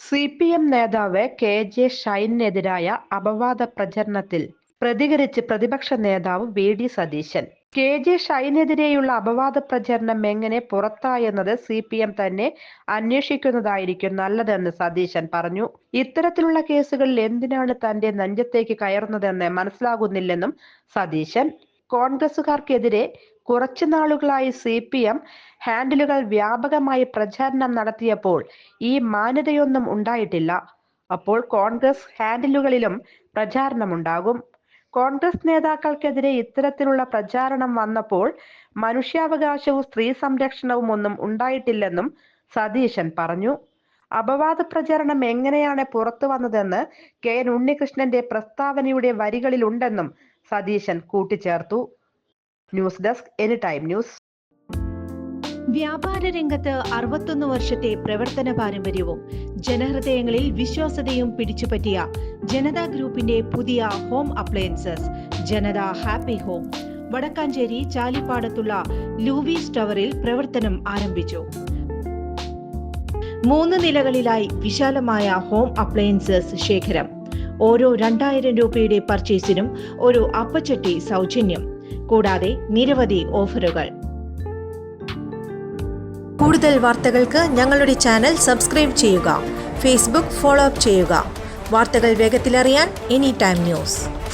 C P M നേതാവ് K J ഷൈനെതിരായ അപവാദ പ്രചരണത്തിൽ പ്രതികരിച്ച് പ്രതിപക്ഷ നേതാവ് V D Satheesan. K J ഷൈനെതിരെയുള്ള അപവാദ പ്രചരണം എങ്ങനെ പുറത്തായെന്നത് സി പി എം തന്നെ അന്വേഷിക്കുന്നതായിരിക്കും നല്ലതെന്ന് സതീശൻ പറഞ്ഞു. ഇത്തരത്തിലുള്ള കേസുകളിൽ എന്തിനാണ് തന്റെ നെഞ്ചത്തേക്ക് കയറുന്നതെന്ന് മനസ്സിലാകുന്നില്ലെന്നും സതീശൻ കോൺഗ്രസുകാർക്കെതിരെ കുറച്ചു നാളുകളായി സി പി എം ഹാൻഡിലുകൾ വ്യാപകമായി പ്രചാരണം നടത്തിയപ്പോൾ ഈ മാന്യതയൊന്നും ഉണ്ടായിട്ടില്ല. അപ്പോൾ കോൺഗ്രസ് ഹാൻഡിലുകളിലും പ്രചാരണമുണ്ടാകും. കോൺഗ്രസ് നേതാക്കൾക്കെതിരെ ഇത്തരത്തിലുള്ള പ്രചാരണം വന്നപ്പോൾ മനുഷ്യാവകാശവും സ്ത്രീ സംരക്ഷണവും ഒന്നും ഉണ്ടായിട്ടില്ലെന്നും സതീശൻ പറഞ്ഞു. അപവാദ പ്രചരണം എങ്ങനെയാണ് പുറത്തു വന്നതെന്ന് കെ എൻ ഉണ്ണികൃഷ്ണന്റെ പ്രസ്താവനയുടെ വരികളിലുണ്ടെന്നും സതീശൻ കൂട്ടിച്ചേർത്തു. News desk any time news. വ്യാപാര രംഗത്ത് അറുപത്തൊന്ന് വർഷത്തെ പ്രവർത്തന പാരമ്പര്യവും ജനഹൃദയങ്ങളിൽ വിശ്വാസതയും പിടിച്ചുപറ്റിയ ജനതാ ഗ്രൂപ്പിന്റെ പുതിയ home appliances Janata happy home. Vadakkanchery ചാലിപ്പാടത്തുള്ള ലൂവീസ് ടവറിൽ പ്രവർത്തനം ആരംഭിച്ചു. മൂന്ന് നിലകളിലായി വിശാലമായ ഹോം അപ്ലയൻസസ് ശേഖരം. ഓരോ രണ്ടായിരം രൂപയുടെ പർച്ചേസിനും ഒരു അപ്പച്ചട്ടി സൗജന്യം. കൂടാതെ നിരവധി ഓഫറുകൾ. കൂടുതൽ വാർത്തകൾക്ക് ഞങ്ങളുടെ ചാനൽ സബ്സ്ക്രൈബ് ചെയ്യുക. ഫേസ്ബുക്ക് ഫോളോ അപ്പ് ചെയ്യുക. വാർത്തകൾ വേഗത്തിലറിയാൻ എനി ടൈം ന്യൂസ്